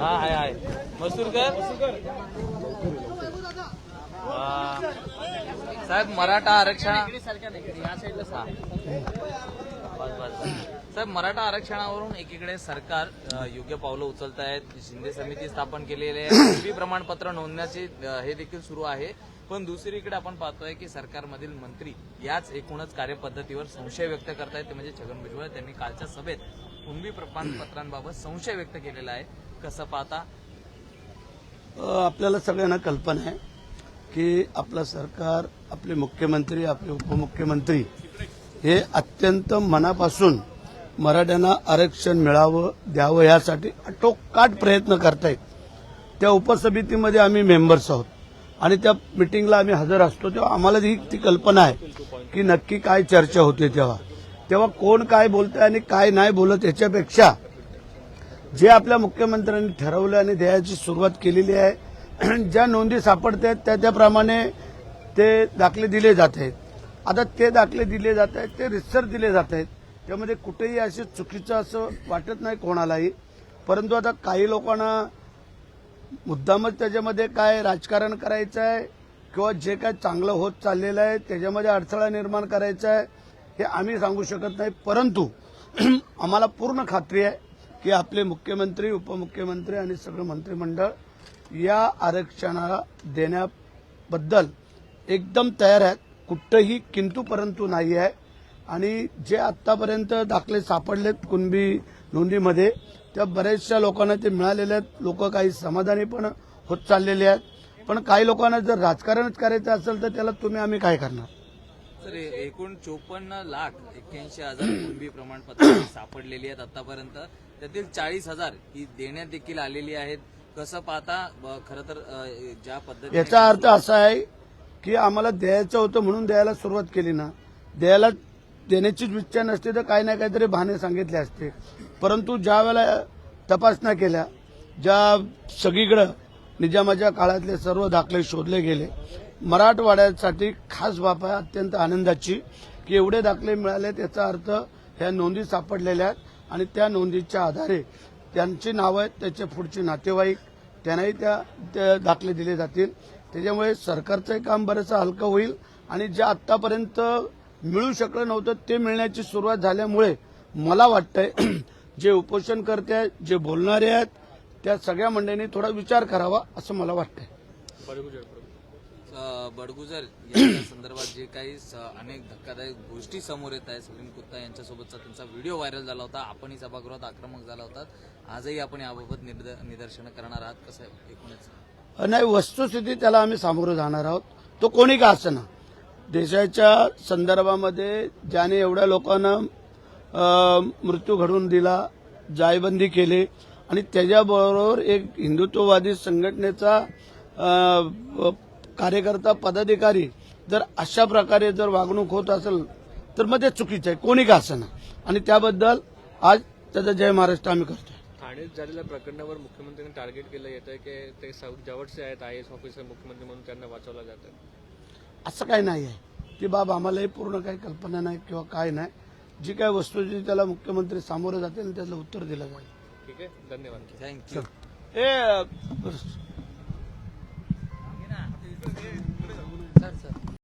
हा मसूरकर. साहेब मराठा आरक्षण. साहेब मराठा आरक्षणावरून एकीकडे सरकार अ, योग्य पावलं उचलत आहेत शिंदे समिती स्थापन केलेली आहे पूर्वी प्रमाणपत्र नोंदण्याचे अ, हे देखील सुरू आहे. पण दुसरीकडे आपण पाहतोय की सरकारमधील मंत्री याच एकूणच कार्यपद्धतीवर संशय व्यक्त करतायत ते म्हणजे छगन भुजबळ त्यांनी कालच्या सभेत कुणबी प्रमाणपत्रांबाबत संशय व्यक्त केलेला आहे. कसं पाहता? आपल्याला सगळ्यांना कल्पना आहे की आपलं सरकार आपले मुख्यमंत्री आपले उपमुख्यमंत्री हे अत्यंत मनापासून मराठ्यांना आरक्षण मिळावं द्यावं यासाठी आटोकाट प्रयत्न करतायत. त्या उपसमितीमध्ये आम्ही मेंबर्स आहोत. आणि त्या मिटिंगला आम्ही हजर असतो. तेव्हा आम्हाला ही ती कल्पना आहे की नक्की काय चर्चा होते तेव्हा. तेव्हा कोण काय बोलतंय आणि काय नाही बोलत याच्यापेक्षा जे आपल्या मुख्यमंत्र्यांनी ठरवलं आणि द्यायची सुरुवात केलेली आहे ज्या नोंदी सापडत आहेत त्या त्याप्रमाणे ते दाखले दिले जात आहेत. आता ते दाखले दिले जात आहेत ते रिसर्च दिले जात आहेत. त्यामध्ये कुठेही असे चुकीचं असं वाटत नाही कोणालाही. परंतु आता काही लोकांना मुद्दामच त्याच्यामध्ये काय राजकारण करायचं आहे किंवा जे काय चांगलं होत चाललेलं आहे त्याच्यामध्ये अडथळा निर्माण करायचा आहे हे आम्ही सांगू शकत नाही परंतु आम्हाला पूर्ण खात्री आहे की आपले मुख्यमंत्री उपमुख्यमंत्री आणि सगळं मंत्रिमंडळ या आरक्षणाला देण्याबद्दल एकदम तयार आहेत. कुठंही किंतू परंतु नाही आहे. आणि जे आतापर्यंत दाखले सापडलेत कुणबी नोंदीमध्ये त्या बऱ्याचशा लोकांना ते मिळालेले आहेत. लोक काही समाधानी पण होत चाललेले आहेत. पण काही लोकांना जर राजकारणच करायचं असेल तर त्याला तुम्ही आम्ही काय करणार? सर एकूण चोपन्न लाख एक्क्याऐंशी हजार कुणबी प्रमाणपत्र सापडलेली आहेत आतापर्यंत. त्यातील चाळीस हजार ही देण्यात देखील आलेली आहेत. कसं पाहता खर खरं तर ज्या पद्धती याचा अर्थ असा आहे की आम्हाला द्यायचं होतं म्हणून द्यायला सुरुवात केली ना. द्यायला देण्याचीच इच्छा नसते तर काही ना काहीतरी बहाणे सांगितले असते. परंतु ज्या वेळेला तपासण्या केल्या ज्या सगळीकडं निजामाच्या काळातले सर्व दाखले शोधले गेले मराठवाड्यासाठी खास बाब आहे अत्यंत आनंदाची की एवढे दाखले मिळाले त्याचा अर्थ ह्या नोंदी सापडलेल्या आहेत. आणि त्या नोंदीच्या आधारे त्यांची नावं आहेत त्याचे पुढचे नातेवाईक त्यांनाही त्या त्या दाखले दिले जातील. त्याच्यामुळे सरकारचंही काम बरंचसं हलकं होईल. आणि जे आत्तापर्यंत मिळू शकलं नव्हतं ते मिळण्याची सुरुवात झाल्यामुळे मला वाटतंय जे उपोषणकर्ते आहेत जे बोलणारे आहेत त्या सगळ्या मंडळींनी थोडा विचार करावा असं मला वाटतंय. बडगुजर यांच्या संदर्भात जे काही स- अनेक धक्कादायक गोष्टी समोर येत आहे सलीम कुत्ता यांच्यासोबतचा त्यांचा व्हिडिओ व्हायरल झाला होता. आपणही सभागृहात आक्रमक झाला होता. आजही आपण याबाबत निर्द- निदर्शनं करणार आहात. कसं आहे एकूणच? नाही वस्तुस्थिती त्याला आम्ही सामोरं जाणार आहोत. तो कोणी का असना देशाच्या संदर्भामध्ये ज्याने एवढ्या लोकांना मृत्यू घडवून दिला जायबंदी केली आणि त्याच्याबरोबर एक हिंदुत्ववादी संघटनेचा कार्यकर्ता पदाधिकारी जर अशा प्रकारे जर वागणूक होत असेल तर मग ते चुकीचं आहे. कोणी का असना आणि त्याबद्दल आज त्याचा जय महाराष्ट्र आम्ही करतोय. ठाण्यात झालेल्या प्रकरणावर मुख्यमंत्र्यांनी टार्गेट केलं येतं की ते जवळचे आहेत आय एस ऑफिसर मुख्यमंत्री म्हणून त्यांना वाचवलं जातं असं काही नाही आहे. ती बाब आम्हालाही पूर्ण काही कल्पना नाही किंवा काय नाही. जी काय वस्तूची त्याला मुख्यमंत्री सामोरं जातील त्याचं उत्तर दिलं जाईल. ठीक आहे? धन्यवाद. थँक्यू ए